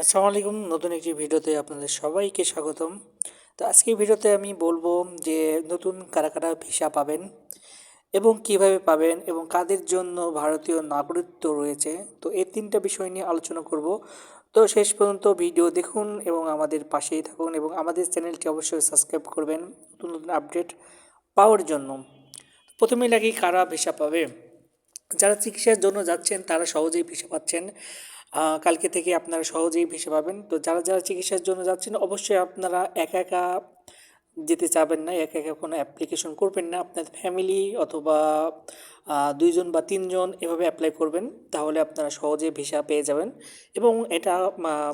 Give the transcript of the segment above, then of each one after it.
আসসালামু আলাইকুম নতুন একটি ভিডিওতে আপনাদের সবাইকে স্বাগতম। তো আজকের ভিডিওতে আমি বলব যে নতুন কারা কারা ভিসা পাবেন এবং কীভাবে পাবেন এবং কাদের জন্য ভারতীয় নাগরিকত্ব রয়েছে। তো এই তিনটা বিষয় নিয়ে আলোচনা করব। তো শেষ পর্যন্ত ভিডিও দেখুন এবং আমাদের পাশেই থাকুন এবং আমাদের চ্যানেলটি অবশ্যই সাবস্ক্রাইব করবেন নতুন নতুন আপডেট পাওয়ার জন্য। প্রথমেই লাগি কারা ভিসা পাবে। যারা চিকিৎসার জন্য যাচ্ছেন তারা সহজেই ভিসা পাচ্ছেন। কালকে থেকে আপনারা সহজেই ভিসা পাবেন। তো যারা যারা চিকিৎসার জন্য যাচ্ছেন, অবশ্যই আপনারা একা একা যেতে চাবেন না, একা একা কোনো অ্যাপ্লিকেশন করবেন না। আপনাদের ফ্যামিলি অথবা দুইজন বা তিনজন এভাবে অ্যাপ্লাই করবেন, তাহলে আপনারা সহজে ভিসা পেয়ে যাবেন। এবং এটা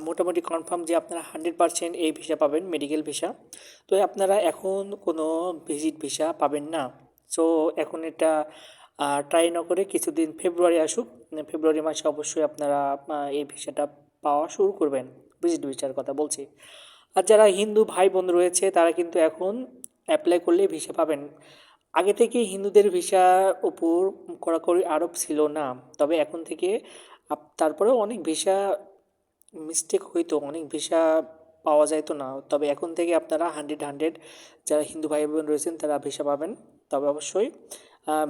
মোটামুটি কনফার্ম যে আপনারা হান্ড্রেড পারসেন্ট এই ভিসা পাবেন মেডিকেল ভিসা তো আপনারা এখন কোনো ভিজিট ভিসা পাবেন না। সো এখন এটা ট্রাই না করে কিছুদিন ফেব্রুয়ারি আসুক ফেব্রুয়ারি মাসে অবশ্যই আপনারা এই ভিসাটা পাওয়া শুরু করবেন। ভিজিট ভিসার কথা বলছি। আর যারা হিন্দু ভাই বোন রয়েছে, তারা কিন্তু এখন অ্যাপ্লাই করলে ভিসা পাবেন। আগে থেকে হিন্দুদের ভিসার উপর কড়াকড়ি আরোপ ছিল না, তবে এখন থেকে তারপরেও অনেক ভিসা মিস্টেক হইতো, অনেক ভিসা পাওয়া যাইতো না। তবে এখন থেকে আপনারা হান্ড্রেড হান্ড্রেড যারা হিন্দু ভাই বোন রয়েছেন, তারা ভিসা পাবেন। তবে অবশ্যই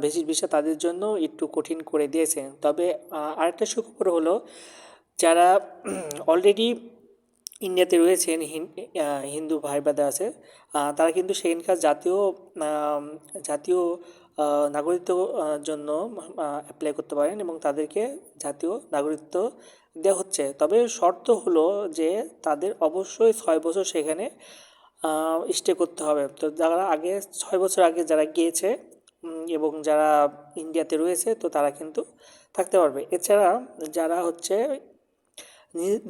ভিজিট ভিসা তাদের জন্য একটু কঠিন করে দিয়েছে। তবে আরেকটা সুখবর হলো, যারা অলরেডি ইন্ডিয়াতে রয়েছেন হিন্দু ভাই বাদা আছে তারা কিন্তু সেখানকার জাতীয় জাতীয় নাগরিকত্ব জন্য অ্যাপ্লাই করতে পারেন এবং তাদেরকে জাতীয় নাগরিকত্ব দেওয়া হচ্ছে। তবে শর্ত হলো যে তাদের অবশ্যই ছয় বছর সেখানে স্টে করতে হবে। তো যারা আগে, ছয় বছর আগে যারা গিয়েছে এবং যারা ইন্ডিয়াতে রয়েছে, তো তারা কিন্তু থাকতে পারবে। এছাড়া যারা হচ্ছে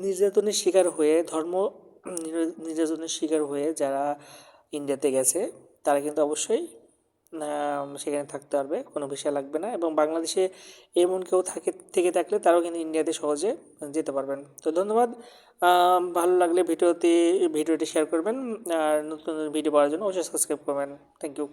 নির্যাতনের শিকার হয়ে, ধর্ম নির্যাতনের শিকার হয়ে যারা ইন্ডিয়াতে গেছে, তারা কিন্তু অবশ্যই সেখানে থাকতে পারবে, কোনো ভিসা লাগবে না এবং বাংলাদেশে এমন কেউ থাকে, থেকে থাকলে তারাও কিন্তু ইন্ডিয়াতে সহজে যেতে পারবেন। তো ধন্যবাদ ভালো লাগলে ভিডিওতে, ভিডিওটি শেয়ার করবেন, আর নতুন নতুন ভিডিও পাওয়ার জন্য অবশ্যই সাবস্ক্রাইব করবেন। Thank you.